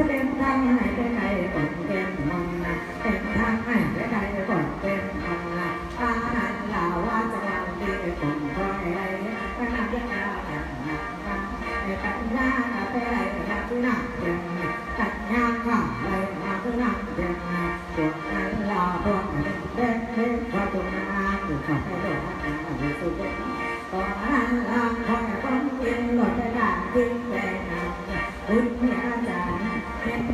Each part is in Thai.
ถ้าเป็นทางไหนไปไหนก่อนเป็นมองนะเป็นทางไหนไปไหนก่อนเป็นมองนะอาหันลาว่าจะวันดีก็อะไรก็นับยาแบบนั้นไอ้ปัญญาไปไหนมาที่นั่งเดินปัญญาข้าไปมาที่นั่งเดินพวกนั้นลาพวกนั้นเดินเดินพอตัวมาอยู่กับไปเดินมาอยู่สุดตอนนั้นลาคอยต้องกินหลอดไปด่านกินแดงคุณแม่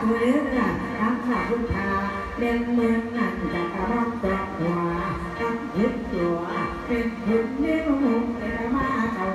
ธุเรื่องน่ะทั้งหาพุทธาเล่นเมืองนั่นจะกระรอกตัวหัวตั้งยึดตัวเป็นหุ่นเลี้ยงหุ่เป็นมาเจ้า